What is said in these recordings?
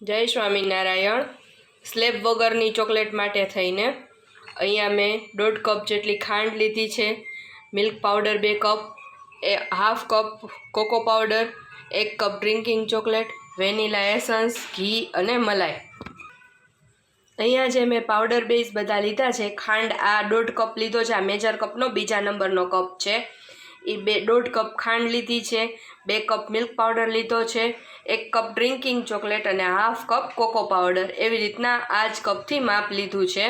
જય સ્વામિનારાયણ. સ્લેબ વગરની ચોકલેટ માટે થઈને અહીંયા મેં દોઢ કપ જેટલી ખાંડ લીધી છે. મિલ્ક પાવડર બે cup, a half cup cocoa powder, એક cup drinking chocolate, vanilla essence, ઘી અને મલાઈ. અહીંયા જે મેં પાવડર બેઝ બધા લીધા છે, ખાંડ આ દોઢ કપ લીધો છે, આ મેજર કપનો બીજા નંબરનો કપ છે. એ બે દોઢ કપ ખાંડ લીધી છે, બે કપ મિલ્ક પાવડર લીધો છે, એક કપ ડ્રિંકિંગ ચોકલેટ અને હાફ કપ કોકો પાવડર એવી રીતના આ જ કપથી માપ લીધું છે.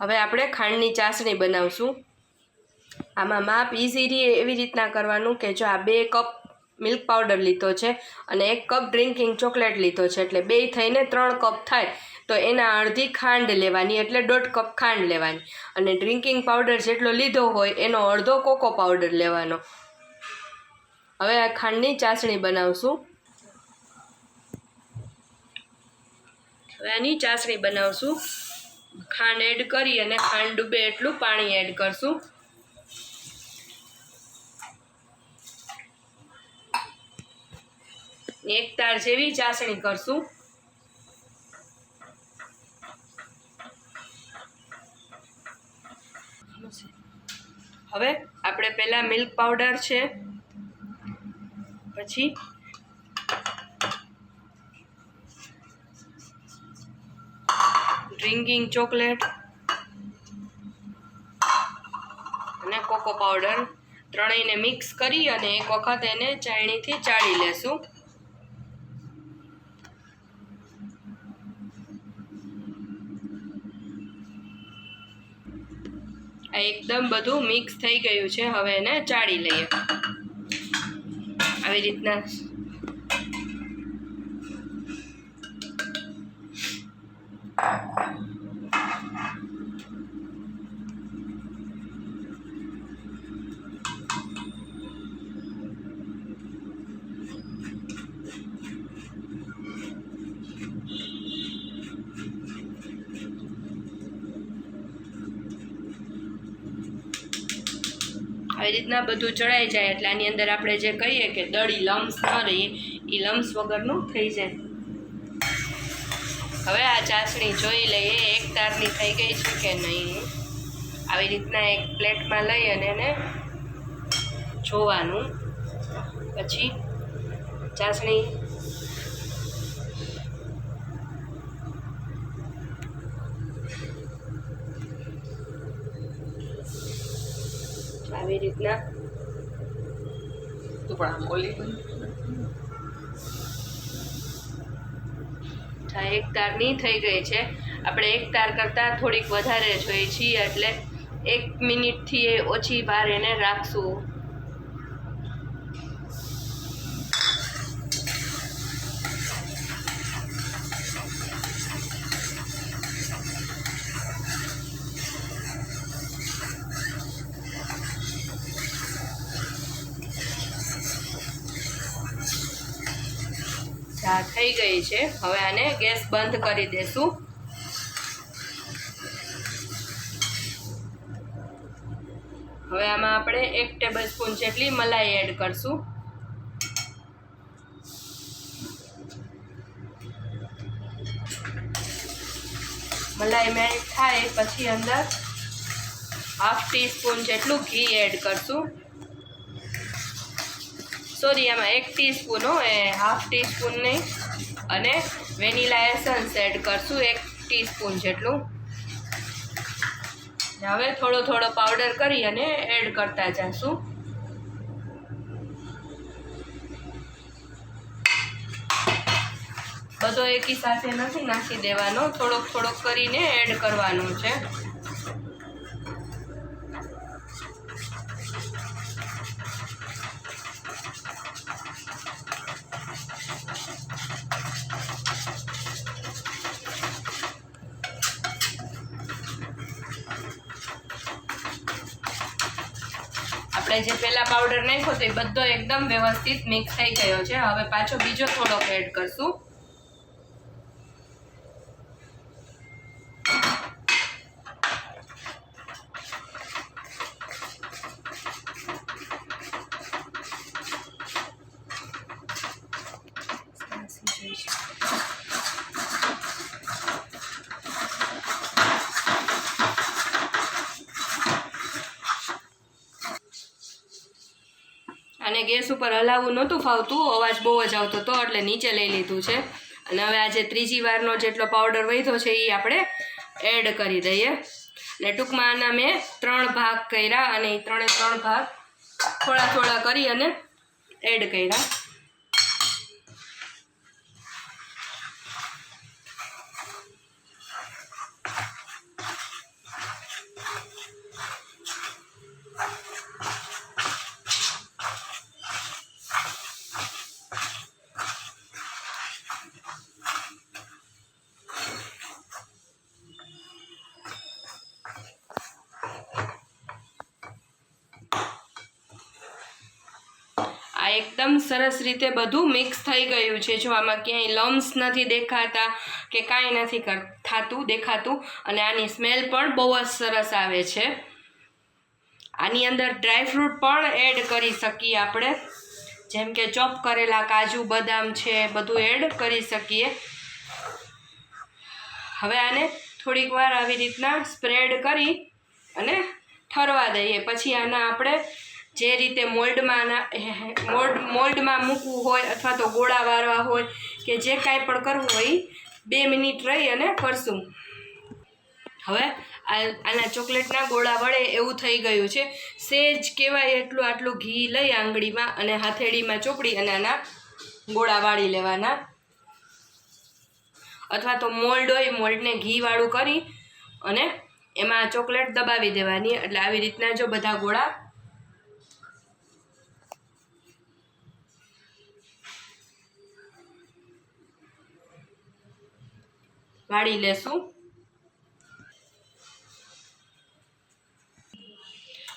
હવે આપણે ખાંડની ચાસણી બનાવશું. આમાં માપ ઇઝી એવી રીતના કરવાનું કે જો આ બે કપ મિલ્ક પાવડર લીધો છે અને એક કપ ડ્રિંકિંગ ચોકલેટ લીધો છે, એટલે બે થઈને ત્રણ કપ થાય. તો એના અડધી ખાંડ લેવાની એટલે દોઢ કપ ખાંડ લેવાની. અને ડ્રિંકિંગ પાવડર જેટલો લીધો હોય, એનો અડધો કોકો પાવડર લેવાનો. હવે આ ખાંડની ચાસણી બનાવશું. હવે આની ચાસણી બનાવશું. ખાંડ એડ કરી અને ખાંડ ડૂબે એટલું પાણી એડ કરશું. એક તાર જેવી ચાસણી કરશું હવે આપણે પહેલા મિલ્ક પાવડર છે. પછી ડ્રિંકિંગ ચોકલેટ અને કોકો પાવડર ત્રણેયને મિક્સ કરી અને એક વખત એને ચાયણીથી ચાળી લેશું. આ એકદમ બધું મિક્સ થઈ ગયું છે. હવે એને ચાળી લઈએ. આવી રીતના આવી રીતના બધું ચડાઈ જાય એટલે આની અંદર આપણે જે કહીએ કે દળી, લમ્સ ન રહીએ એ લમ્સ વગરનું થઈ જાય. હવે આ ચાસણી જોઈ લઈએ, એક તારની થઈ ગઈ છે કે નહીં? આવી રીતના એક પ્લેટમાં લઈ અને એને જોવાનું. પછી ચાસણી આવી રીતના. તું પણ આમ બોલી એક તારની થઈ ગઈ છે. આપણે એક તાર કરતાં થોડીક વધારે જોઈએ છીએ એટલે એક મિનિટથી એ ઓછી ભાર એને રાખશું. ચા થઈ ગઈ છે. હવે આને ગેસ બંધ કરી દેશું. હવે આમાં આપણે એક ટેબલ સ્પૂન જેટલી મલાઈ એડ કરશું. મલાઈ મેલ્ટ થાય પછી અંદર હાફ ટી સ્પૂન જેટલું ઘી એડ કરશું. સોરી, આમાં એક ટીસ્પૂન હો, એ હાફ ટીસ્પૂન નહીં. અને વેનીલા એસન્સ એડ કરશું, એક ટીસ્પૂન જેટલું. હવે થોડો થોડો પાવડર કરી અને એડ કરતા જશું. બધો એકી સાથે નથી નાખી દેવાનો, થોડોક થોડોક કરીને એડ કરવાનું છે. આપણે જે પહેલાં પાવડર નાખ્યો તો એ બધો એકદમ વ્યવસ્થિત મિક્સ થઈ ગયો છે. હવે પાછો બીજો થોડોક એડ કરશું. ગેસ ઉપર હલાવવું નહોતું ફાવતું, અવાજ બહુ જ આવતો હતો, એટલે નીચે લઈ લીધું છે. અને હવે આજે ત્રીજી વારનો જેટલો પાવડર વધ્યો છે એ આપણે એડ કરી દઈએ. એટલે ટૂંકમાં આના મેં ત્રણ ભાગ કર્યા અને એ ત્રણે ત્રણ ભાગ થોડા થોડા કરી અને એડ કર્યા. આ એકદમ સરસ રીતે બધું મિક્સ થઈ ગયું છે. જો આમાં ક્યાંય લમ્સ નથી દેખાતા કે કાંઈ નથી કર, થતું, દેખાતું, અને આની સ્મેલ પણ બહુ જ સરસ આવે છે. આની અંદર ડ્રાયફ્રૂટ પણ એડ કરી શકીએ આપણે. જેમ કે ચોપ કરેલા કાજુ, બદામ છે, બધું એડ કરી શકીએ. હવે આને થોડીક વાર આવી રીતના સ્પ્રેડ કરી અને ઠરવા દઈએ. પછી આના આપણે જે રીતે મોલ્ડમાં મોલ્ડ, મોલ્ડમાં મૂકવું હોય અથવા તો ગોળા વારવા હોય કે જે કાંઈ પણ કરવું હોય, બે મિનિટ રહી અને કરશું હવે આના ચોકલેટના ગોળા વળે એવું થઈ ગયું છે. સેજ કહેવાય એટલું આટલું ઘી લઈ આંગળીમાં અને હાથેળીમાં ચોપડી અને આના ગોળા વાળી લેવાના. અથવા તો મોલ્ડ હોય, મોલ્ડને ઘીવાળું કરી અને એમાં ચોકલેટ દબાવી દેવાની. એટલે આવી રીતના જો બધા ગોળા વાળી લેશું.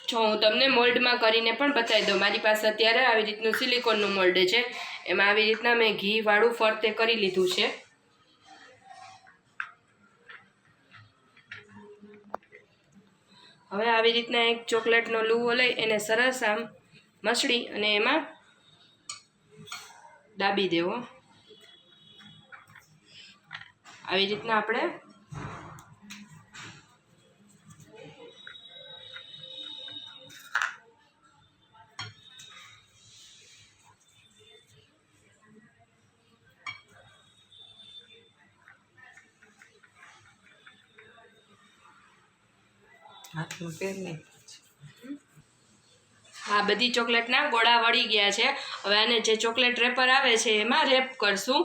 જો હું તમને મોલ્ડમાં કરીને પણ બતાવી દઉં. મારી પાસે અત્યારે આવી રીતનું સિલિકોનનું મોલ્ડ છે. એમાં આવી રીતના મેં ઘીવાળું ફરતે કરી લીધું છે. હવે આવી રીતના એક ચોકલેટનો લૂવો લઈ એને સરસ આમ મસળી અને એમાં દાબી દેવો. આવી રીતના આપણે હાથમાં પેર નહીં આ બધી ચોકલેટના ગોળા વળી ગયા છે. હવે આને જે ચોકલેટ રેપર આવે છે એમાં રેપ કરશું.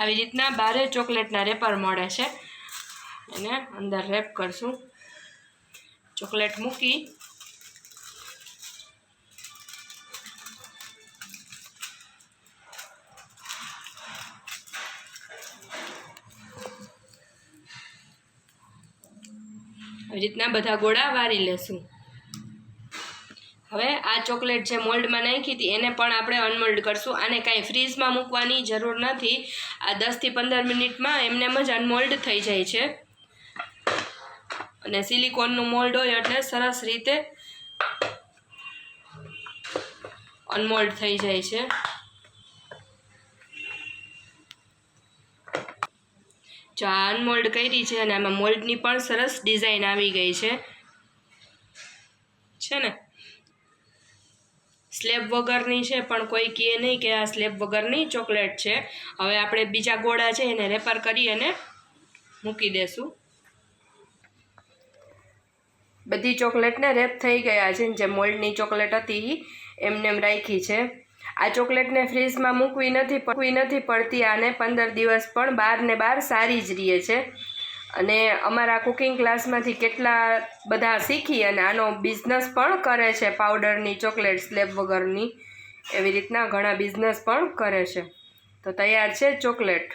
આવી રીતના બારે ચોકલેટના રેપર મળે છે. એને અંદર રેપ કરશું. ચોકલેટ મૂકી. આવી રીતના બધા ગોળા વારી લેશું. હવે આ ચોકલેટ જે મોલ્ડમાં નાખી હતી એને પણ આપણે અનમોલ્ડ કરશું. આને કાંઈ ફ્રીઝમાં મૂકવાની જરૂર નથી. આ દસથી પંદર મિનિટમાં એમનેમ જ અનમોલ્ડ થઈ જાય છે. અને સિલિકોનનું મોલ્ડ હોય એટલે સરસ રીતે અનમોલ્ડ થઈ જાય છે. જો આ અનમોલ્ડ કરી છે અને આમાં મોલ્ડની પણ સરસ ડિઝાઇન આવી ગઈ છે. છે ને? સ્લેબ વગરની છે, પણ કોઈ કહે નહીં કે આ સ્લેબ વગરની ચોકલેટ છે. હવે આપણે બીજા ગોળા છે, એને રેપર કરી અને મૂકી દેશું. બધી ચોકલેટને રેપ થઈ ગયા છે, જે મોલ્ડની ચોકલેટ હતી, એમને એમ રાખી છે. આ ચોકલેટને ફ્રીજમાં મૂકવી નથી મૂકવી નથી પડતી, આને પંદર દિવસ પણ બહારને બહાર સારી જ રહે છે. અને અમારા કુકિંગ ક્લાસમાંથી કેટલા બધા શીખી અને આનો બિઝનેસ પણ કરે છે પાવડરની ચોકલેટ સ્લેબ વગરની. એવી રીતના ઘણા બિઝનેસ પણ કરે છે. તો તૈયાર છે ચોકલેટ